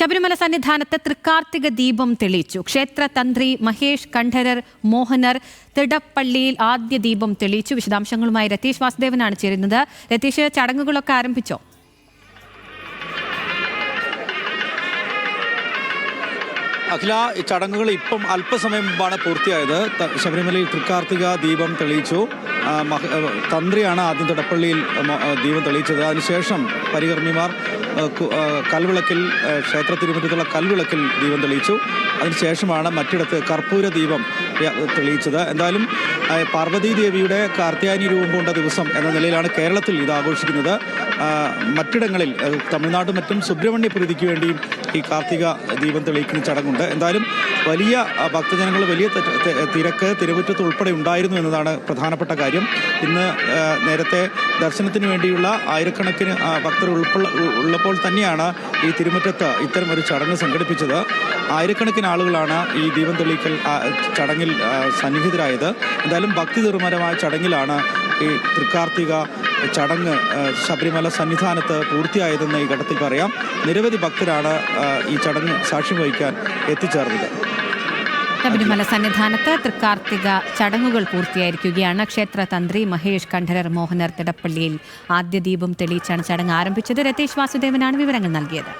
ശബരിമല സന്നിധാനത്ത് തൃക്കാർത്തിക ദീപം തെളിയിച്ചു. ക്ഷേത്ര തന്ത്രി മഹേഷ് കണ്ഠരർ മോഹനർ തിടപ്പള്ളിയിൽ ആദ്യ ദീപം തെളിയിച്ചു. വിശദാംശങ്ങളുമായി രതീഷ് വാസുദേവനാണ് ചേരുന്നത്. രതീഷ് ചടങ്ങുകളൊക്കെ ആരംഭിച്ചോ? അഖില ഈ ചടങ്ങുകൾ ഇപ്പം അല്പസമയം മുമ്പാണ് പൂർത്തിയായത്. ശബരിമലയിൽ തൃക്കാർത്തിക ദീപം തെളിയിച്ചു. തന്ത്രിയാണ് ആദ്യം തിടപ്പള്ളിയിൽ ദീപം തെളിയിച്ചത്. അതിനുശേഷം പരികർമ്മിമാർ കൽവിളക്കിൽ ക്ഷേത്ര തിരുമുറ്റത്തുള്ള കൽവിളക്കിൽ ദീപം തെളിയിച്ചു. അതിനുശേഷമാണ് മറ്റിടത്ത് കർപ്പൂര ദീപം തെളിയിച്ചത്. എന്തായാലും പാർവതീ ദേവിയുടെ കാർത്തിയാനി രൂപം കൊണ്ട ദിവസം എന്ന നിലയിലാണ് കേരളത്തിൽ ഇത് ആഘോഷിക്കുന്നത്. മറ്റിടങ്ങളിൽ തമിഴ്നാട് മറ്റും സുബ്രഹ്മണ്യ പ്രീതിക്ക് വേണ്ടിയും ഈ കാർത്തിക ദീപം തെളിയിക്കുന്ന ചടങ്ങുണ്ട്. എന്തായാലും വലിയ ഭക്തജനങ്ങൾ വലിയ തിരക്ക് തിരുവറ്റത്ത് ഉൾപ്പെടെ ഉണ്ടായിരുന്നു എന്നതാണ് പ്രധാനപ്പെട്ട കാര്യം. ഇന്ന് നേരത്തെ ദർശനത്തിന് വേണ്ടിയുള്ള ആയിരക്കണക്കിന് ഭക്തർ ഉൾപ്പുള്ള ഉള്ളപ്പോൾ തന്നെയാണ് ഈ തിരുമുറ്റത്ത് ഇത്തരം ഒരു ചടങ്ങ് സംഘടിപ്പിച്ചത്. ആയിരക്കണക്കിന് ആളുകളാണ് ഈ ദീപം തെളിയിക്കൽ ചടങ്ങിൽ സന്നിഹിതരായത്. എന്തായാലും ഭക്തി നിർമ്മരമായ ചടങ്ങിലാണ് ഈ തൃക്കാർത്തിക ചടങ്ങ് ശബരിമല സന്നിധാനത്ത് പൂർത്തിയായതെന്ന് ഈ ഘട്ടത്തിൽ പറയാം. നിരവധി ഭക്തരാണ് ഈ ചടങ്ങ് സാക്ഷ്യം വഹിക്കാൻ എത്തിച്ചേർന്നത്. ശബരിമല സന്നിധാനത്ത് തൃക്കാർത്തിക ചടങ്ങുകൾ പൂർത്തിയായിരിക്കുകയാണ്. ക്ഷേത്ര തന്ത്രി മഹേഷ് കണ്ഠരർ മോഹനർ തിടപ്പള്ളിയിൽ ആദ്യ ദീപം തെളിയിച്ചാണ് ചടങ്ങ് ആരംഭിച്ചത്. രതീഷ് വാസുദേവനാണ് വിവരങ്ങൾ നൽകിയത്.